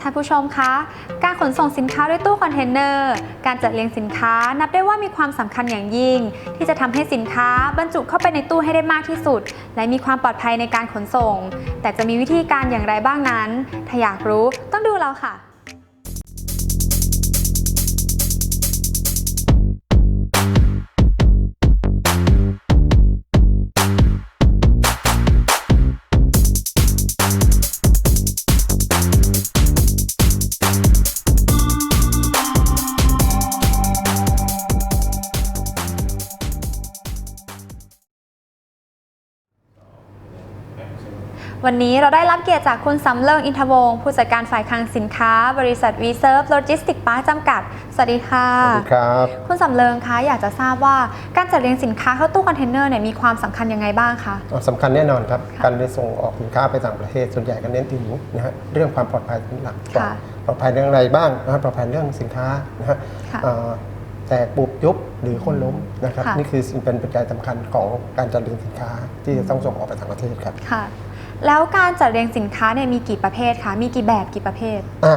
ท่านผู้ชมคะ การขนส่งสินค้าด้วยตู้คอนเทนเนอร์ การจัดเรียงสินค้านับได้ว่ามีความสำคัญอย่างยิ่ง ที่จะทำให้สินค้าบรรจุเข้าไปในตู้ให้ได้มากที่สุด และมีความปลอดภัยในการขนส่ง แต่จะมีวิธีการอย่างไรบ้างนั้น ถ้าอยากรู้ต้องดูเราค่ะ วันนี้เราได้รับเกียรติจากคุณสำเริงอินทวงศ์ผู้จัดการฝ่ายคลังสินค้า บริษัท Reserve Logistics Park จำกัด สวัสดีค่ะ สวัสดีครับ คุณสำเริงคะอยากจะทราบว่าการจัดเรียงสินค้าเข้าตู้คอนเทนเนอร์เนี่ยมีความสำคัญยังไงบ้างคะอ๋อสำคัญแน่นอนครับ การได้ส่งออกสินค้าไปต่างประเทศส่วนใหญ่ก็เน้นถึงนะฮะเรื่องความปลอดภัยเป็นหลักก่อนค่ะปลอดภัยเรื่องอะไรบ้างนะฮะปลอดภัยเรื่องสินค้านะฮะค่ะเอ่อแตกปุบยุบหรือโคนล้มนะครับค่ะ นี่คือสิ่งเป็นปัจจัยสำคัญของการจัดเรียงสินค้าที่จะต้องส่งออกไปต่างประเทศครับ ค่ะ แล้วการจัดเรียงสินค้าเนี่ยมีกี่ประเภทคะ มีกี่แบบกี่ประเภท อ่า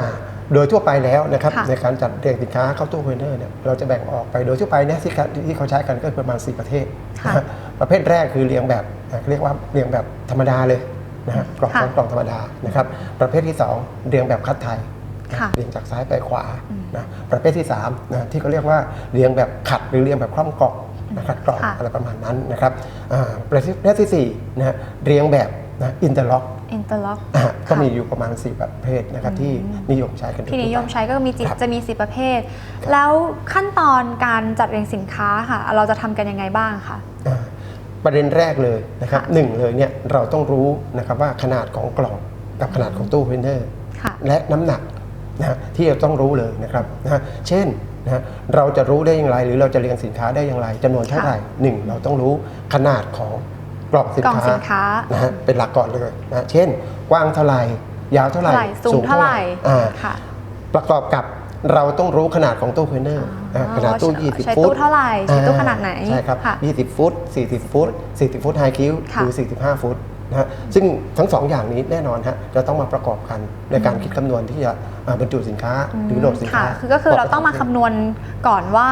โดยทั่วไปแล้วนะครับค่ะ ในการจัดเรียงสินค้าเข้าตู้คอนเทนเนอร์เนี่ยเราจะแบ่งออกไปโดยทั่วไปเนี่ยที่เขาที่เขาใช้กันก็ประมาณ 4 ประเภทค่ะนะฮะประเภทแรกคือเรียงแบบอ่าเรียกว่าเรียงแบบธรรมดาเลยนะฮะกล่องค่ะซ้อนกล่องธรรมดานะครับประเภทที่ 2 เรียงแบบคัดไทยนะค่ะเรียงจากซ้ายไปขวานะประเภทที่3นะที่เขาเรียกว่าเรียงแบบขัดหรือเรียงแบบคล่อมกล่องนะขัดกล่องค่ะ อะไรประมาณนั้นนะครับอ่าประเภทที่สี่นะฮะเรียงแบบ นะอินเตอร์ล็อกอินเตอร์ล็อกอะก็มีอยู่ประมาณ 4 ประเภทนะครับที่นิยมใช้กันที่นิยมใช้ก็มีจิครับจะมีสิประเภทครับแล้วขั้นตอนการจัดเรียงสินค้าค่ะ เราจะทำกันยังไงบ้างคะอ่าประเด็นแรกเลยนะครับค่ะหนึ่งเลยเนี่ยเราต้องรู้นะครับว่าขนาดของกล่องกับขนาดของตู้คอนเทนเนอร์ค่ะและน้ำหนักนะฮะที่เราต้องรู้เลยนะครับนะฮะเช่นนะฮะเราจะรู้ได้อย่างไร หรือเราจะเรียงสินค้าได้อย่างไรจำนวนเท่าไหร่หนึ่งเราต้องรู้ขนาดของ กล่องสินกล่องค้าสินค้า นะฮะเป็นหลักก่อนเลยนะฮะเช่น กว้างเท่าไหร่ ยาวเท่าไหร่เท่าไหร่สูงเท่าไหร่อ่า ค่ะ ประกอบกับเราต้องรู้ขนาดของตู้คอนเทนเนอร์อ๋อขนาดตู้ใช้20ใช้ฟุตตู้เท่าไหร่ใช้ตู้ขนาดไหนใช่ครับ ค่ะ20 ฟุต 40 ฟุต 40 ฟุตไฮคิวค่ะ หรือ 45 ฟุต นะฮะซึ่งทั้งสองอย่างนี้แน่นอนฮะจะต้องมาประกอบกันในการคิดคำนวณที่จะอ่าบรรจุสินค้าหรือโหลดสินค้าค่ะคือก็คือเราต้องมาคำนวณก่อนว่า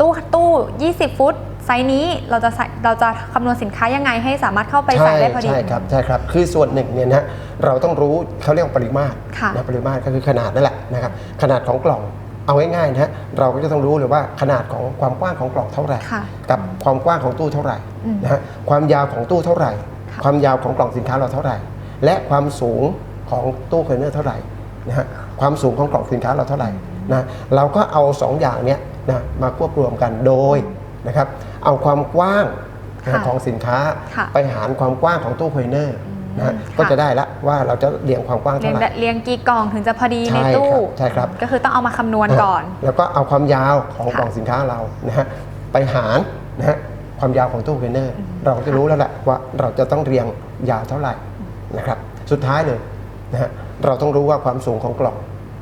ตู้ตู้ 20 ฟุตไซส์นี้เราจะใส่เราจะคำนวณสินค้ายังไงให้สามารถเข้าไปใส่ได้พอดีใช่ครับใช่ครับคือส่วนหนึ่งเนี่ยนะฮะเราต้องรู้เขาเรียกว่าปริมาตรค่ะนะปริมาตรก็คือขนาดนั่นแหละนะครับขนาดของกล่องเอาง่ายๆนะฮะเราก็จะต้องรู้เลยว่าขนาดของความกว้างของกล่องเท่าไหร่ค่ะกับความกว้างของตู้เท่าไหร่อืมนะฮะความยาวของตู้เท่าไหร่ ค่ะความยาวของกล่องสินค้าเราเท่าไหร่ และความสูงของตู้คอนเทนเนอร์เท่าไหร่นะฮะความสูงของกล่องสินค้าเราเท่าไหร่นะเราก็เอาสองอย่างเนี้ยนะมาควบรวมกันโดยนะครับเอาความกว้างนะค่ะของสินค้าค่ะไปหารความกว้างของตู้คอนเทนเนอร์นะฮะค่ะก็จะได้ละว่าเราจะเรียงความกว้างเรียเท่างไหร่เรียงกี่กล่องถึงจะพอดีในใช่ตู้ครับใช่ครับก็คือต้องเอามาคำนวณก่อน แล้วก็เอาความยาวของค่ะกล่องสินค้าเรานะฮะไปหารนะฮะ ความยาวของตู้คอนเทนเนอร์เราก็จะรู้แล้วแหละว่าเราจะต้องเรียงยาวเท่าไหร่นะครับสุดท้ายเลยนะฮะเราต้องรู้ว่าความสูงของกล่อง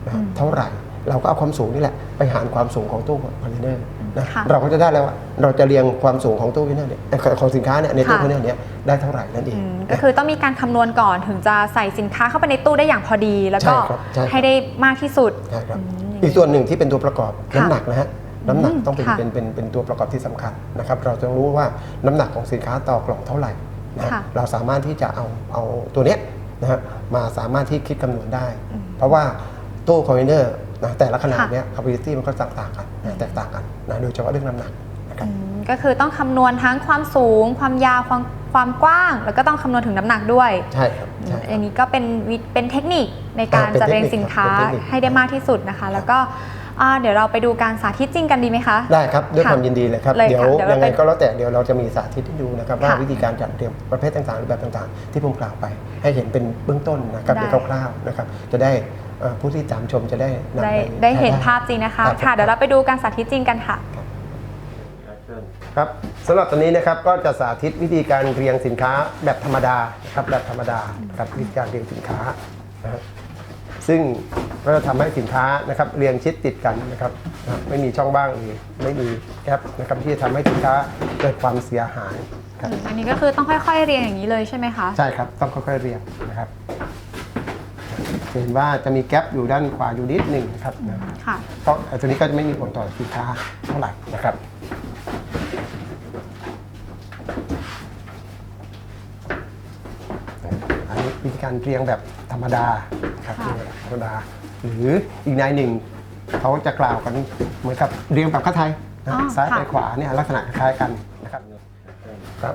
นะฮะอืมเท่าไหร่ เราก็เอาความสูงนี่แหละไปหารความสูงของตู้คอนเทนเนอร์นะค่ะเราก็จะได้แล้วว่าเราจะเรียงความสูงของตู้คอนเทนเนอร์เนี่ยเอ่อของสินค้าเนี่ยในตู้ค่ะคอนเทนเนอร์เนี่ยได้เท่าไหร่นั่นเองอืมก็คือต้องมีการคำนวณก่อนถึงจะใส่สินค้าเข้าไปในตู้ได้อย่างพอดี แล้วก็ใช่ครับใช่ครับให้ได้มากที่สุดใช่ครับอืมอีกส่วนหนึ่งที่เป็นตัวประกอบค่ะน้ำหนักนะฮะ น้ำหนักอืมต้องเป็นค่ะเป็นเป็นเป็นตัวประกอบที่สำคัญนะครับเราต้องรู้ว่าน้ำหนักของสินค้าต่อกล่องเท่าไหร่นะฮะค่ะ เราสามารถที่จะเอาเอาตัวเนี้ยนะฮะมาสามารถที่คิดคำนวณได้ อืม เพราะว่าตู้คอนเทนเนอร์นะแต่ละขนาดค่ะเนี้ย capacity มันก็แตกต่างกันนะแตกต่างกันนะโดยเฉพาะเรื่องน้ำหนักนะครับ อืมก็คือต้องคำนวณทั้งความสูง ความยาวความความกว้าง แล้วก็ต้องคำนวณถึงน้ำหนักด้วยใช่ครับใช่คอัรับนนี้ก็เป็นวิเป็นเทคนิคในการอ่าเป็นจัดเรียงเทคนิคสินค้าครับเป็นเทคนิค ให้ได้มากที่สุดนะคะ แล้วก็ อ่าเดี๋ยวเราไปดูการสาธิตจริงกันดีไหมคะ ได้ครับด้วยค่ะความยินดีเลยครับเลยเดี๋ยวค่ะเดี๋ยวเรายังไงไปก็แล้วแต่เดี๋ยวเราจะมีสาธิตให้ดูนะครับว่าค่ะวิธีการจัดเตรียมประเภทต่างๆหรือแบบต่างๆ ที่ผมกล่าวไป ให้เห็นเป็นเบื้องต้นนะครับได้ โดยคร่าวๆนะครับจะได้เอ่อผู้ที่ตามชมจะได้นำได้ไปได้เห็นใช้ภาพจริงนะคะครับ ค่ะ เดี๋ยวเราไปดูการสาธิตจริงกันค่ะ ครับสำหรับตอนนี้นะครับก็จะสาธิตวิธีการเรียงสินค้าแบบธรรมดานะครับแบบธรรมดาครับวิธีการเรียงสินค้านะครับ ซึ่งก็จะทำให้สินค้านะครับเรียงชิดติดกันนะครับนะไม่มีช่องว่างหรือไม่มีแกลบนะครับที่จะทำให้สินค้าเกิดความเสียหายครับอันนี้ก็คือต้องค่อยๆเรียงอย่างนี้เลยใช่ไหมคะใช่ครับต้องค่อยๆเรียงนะครับจะเห็นว่าจะมีแกลบอยู่ด้านขวาอยู่นิดหนึ่งนะครับนะค่ะเพราะตัวนี้ก็จะไม่มีผลต่อสินค้าเท่าไหร่นะครับอันนี้วิธีการเรียงแบบธ รรมดาครับค่ะเรียงแบบธรรมดา หรืออีกนายหนึ่งเขาจะกล่าวกันเหมือนกับเรียงแบบข้าไทยนะอ๋อซ้ายค่ะไปขวาเนี่ยลักษณะคล้ายกันนะครับครับ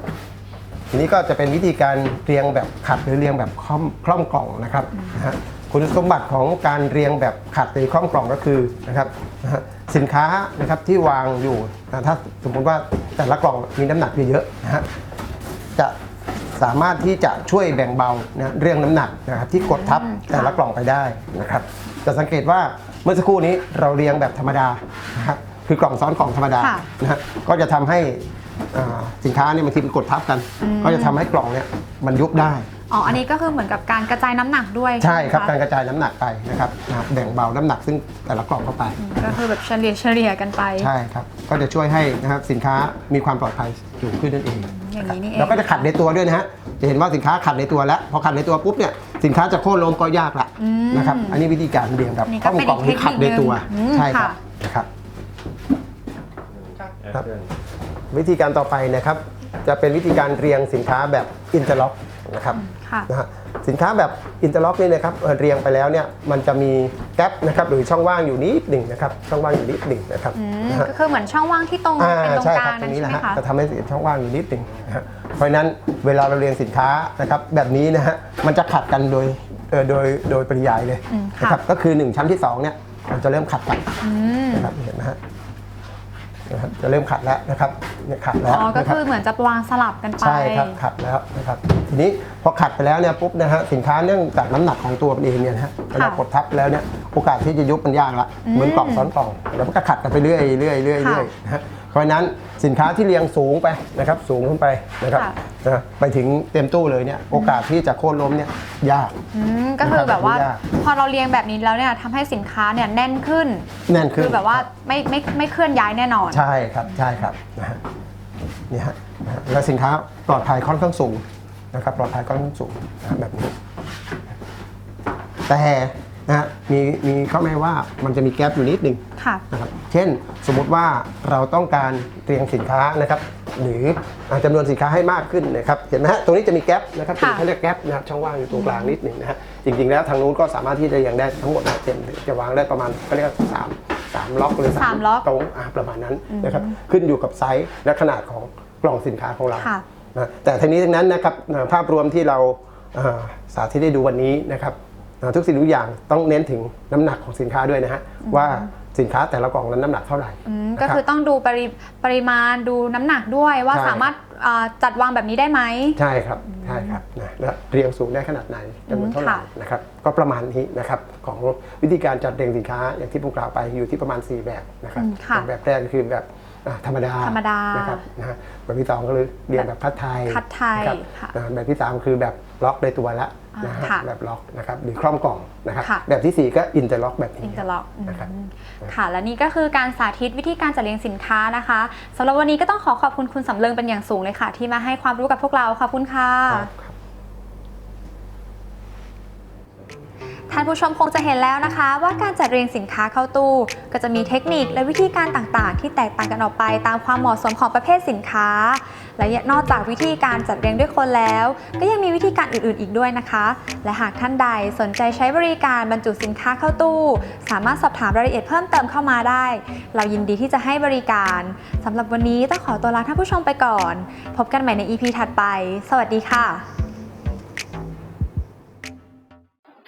ทีนี้ก็จะเป็นวิธีการเรียงแบบขัดหรือเรียงแบบคล่อมคล่อมกล่องนะครับนะฮะคุณสมบัติของการเรียงแบบขัดหรือคล่อมกล่องก็คือนะครับนะฮะสินค้านะครับที่วางอยู่นะถ้าสมมติว่าแต่ละกล่องมีน้ำหนักเยอะๆนะฮะ จะ สามารถที่จะช่วยแบ่งเบานะเรื่องน้ำหนักนะครับที่กดทับอืมค่ะแต่ละกล่องไปได้นะครับจะสังเกตว่าเมื่อสักครู่นี้เราเรียงแบบธรรมดานะครับคือกล่องซ้อนกล่องธรรมดาค่ะ นะฮะก็จะทำให้อ่าสินค้าเนี่ยบางทีมันกดทับกันอืมก็จะทำให้กล่องเนี่ยมันยุบได้ อ๋อ อันนี้ก็คือเหมือนกับการกระจายน้ำหนักด้วยใช่ครับ ไหมะการกระจายน้ำหนักไปนะครับนะครับแบ่งเบาน้ำหนักซึ่งแต่ละกล่องเข้าไปอืมก็คือแบบเฉลี่ยเฉลี่ยกันไป ใช่ครับ ก็จะช่วยให้นะครับสินค้ามีความปลอดภัยสูงขึ้นนั่นเอง อย่างนี้นี่เองแล้วก็จะขัดในตัวด้วยนะฮะจะเห็นว่าสินค้าขัดในตัวแล้ว พอขัดในตัวปุ๊บเนี่ยสินค้าจะโค่นล้มก็ยากละอืมนะครับอันนี้วิธีการเรียงแบบนี่ก็ข้อมเป็นกล่องอีกที่ขัดในตัวเทคนิคหนึ่งใช่ครับค่ะนะครับครับวิธีการต่อไปนะครับ จะเป็นวิธีการเรียงสินค้าแบบอินเตอร์ล็อกนะครับค่ะนะฮะ สินค้าแบบอินเตอร์ล็อกนี่นะครับเอ่อเรียงไปแล้วเนี่ยมันจะมีแกลบนะครับหรือช่องว่างอยู่นิดหนึ่งนะครับช่องว่างอยู่นิดหนึ่งนะครับอืมนะฮะก็คือเหมือนช่องว่างที่ตรงอ่าเป็นตรงใช่กคลารังบตรนั้นงนี้ใช่นะไหมฮะคะ จะทำให้ช่องว่างอยู่นิดหนึ่งนะฮะเพราะฉะนั้นเวลาเราเรียงสินค้านะครับแบบนี้นะฮะมันจะขัดกันโดยเอ่อโดยโดยปริยายเลยอืมค่ะ นะครับก็คือ 1 ชั้นที่2เนี่ยมันจะเริ่มขัดกันอืม นะครับเห็นไหมฮะ นะครับจะเริ่มขัดแล้วนะครับเนี่ยขัดแล้วอ๋อ ก็นะรับคือเหมือนจะวางสลับกันไป ใช่ครับขัดแล้วนะครับทีนี้พอขัดไปแล้วเนี่ยปุ๊บนะฮะสินค้าเนื่องจากน้ำหนักของตัวมันเองเนี่ยนะฮะเวลากดทับแล้วเนี่ยโอกาสที่จะยุบมันยากละอืมเหมือนกล่องซ้อนกล่องแล้วมันก็ขัดกันไปเรื่อยเรื่อยเรื่อยค่ะ เรื่อยนะฮะ เพราะฉะนั้นสินค้าที่เรียงสูงไปนะครับสูงขึ้นไปนะครับค่ะนะไปถึงเต็มตู้เลยเนี่ยโอกาสที่จะโค่นล้มเนี่ยยาก อืมก็คือแบบว่าแบบนี้ยากพอเราเรียงแบบนี้แล้วเนี่ยทำให้สินค้าเนี่ยแน่นขึ้น แน่นขึ้น คือแบบว่าไม่ไม่ไม่เคลื่อนย้ายแน่นอน ใช่ครับใช่ครับนะฮะนี่ฮะนะฮะแล้วสินค้าปลอดภัยค่อนข้างสูงนะครับปลอดภัยค่อนข้างสูงนะฮะแบบนี้ แต่ นะฮะมีมีข้อแม้ว่ามันจะมีแกลบอยู่นิดหนึ่งค่ะ นะครับเช่นสมมุติว่าเราต้องการเรียงสินค้านะครับ หรืออ่าจำนวนสินค้าให้มากขึ้นนะครับเห็นไหมฮะตรงนี้จะมีแกลบนะครับค่ะ เขาเรียกแกลบนะครับช่องว่างอยู่ตรงกลางนิดหนึ่งนะฮะจริง ๆ แล้วทางนู้นก็สามารถที่จะเรียงได้ทั้งหมดนะเต็มจะวางได้ประมาณเขาเรียกว่าสามสามล็อกหรือสามล็อก ตรงอ่าประมาณนั้นนะครับขึ้นอยู่กับไซส์และขนาดของกล่องสินค้าของเรา ค่ะ นะแต่ทั้งนี้ทั้งนั้นนะครับอ่าภาพรวมที่เราอ่าสาธิตได้ดูวันนี้นะครับอ่า ทุกสิ่งทุกอย่างต้องเน้นถึงน้ำหนักของสินค้าด้วยนะฮะว่าสินค้าแต่ละกล่องนั้นน้ำหนักเท่าไหร่อืมนะก็รับคือต้องดูปริปริมาณดูน้ำหนักด้วยว่าใช่สามารถอ่าจัดวางแบบนี้ได้ไหมใช่ครับใช่ครับนะแล้วเรียงสูงได้ขนาดไหนจำนวนเท่าไหร่ค่ะนะครับก็ประมาณนี้นะครับของวิธีการจัดเรียงสินค้าอย่างที่ผมกล่าวไปอยู่ที่ประมาณ 4 แบบนะครับอืมค่ะแบบแรกก็คือแบบอ่า ธรรมดาธรรมดานนะครับนะฮะแบบที่สองก็คือเรียงแบบพัดไทยพัดไทยนะครับค่ะนะแบบที่สามคือแบบล็อกในตัวละอ่านะฮะค่ะแบบล็อกนะครับหรือคล่อมกล่องนะครับค่ะแบบที่สี่ก็อินเตอร์ล็อกแบบนี้อินเตอร์ล็อกนะครับค่ะ และนี่ก็คือการสาธิตวิธีการจัดเรียงสินค้านะคะสำหรับวันนี้ก็ต้องขอขอบคุณคุณสำเริงเป็นอย่างสูงเลยค่ะ ที่มาให้ความรู้กับพวกเราขอบคุณค่ะ ครับครับ ท่านผู้ชมคงจะเห็นแล้วนะคะ ว่าการจัดเรียงสินค้าเข้าตู้ ก็จะมีเทคนิคและวิธีการต่างๆ ที่แตกต่างกันออกไปตามความเหมาะสมของประเภทสินค้า และนอกจากวิธีการจัดเรียงด้วยคนแล้ว ก็ยังมีวิธีการอื่นๆอีกด้วยนะคะ และหากท่านใดสนใจใช้บริการบรรจุสินค้าเข้าตู้ สามารถสอบถามรายละเอียดเพิ่มเติมเข้ามาได้ เรายินดีที่จะให้บริการสำหรับวันนี้ต้องขอตัวลาท่านผู้ชมไปก่อน พบกันใหม่ใน EP ถัดไป สวัสดีค่ะ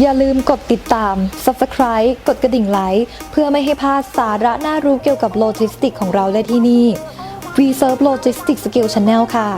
อย่าลืมกดติดตาม Subscribe กดกระดิ่งไลค์เพื่อไม่ให้พลาดสาระน่ารู้เกี่ยวกับโลจิสติกของเราได้ที่นี่ V Serve Logistics Skill Channel ค่ะ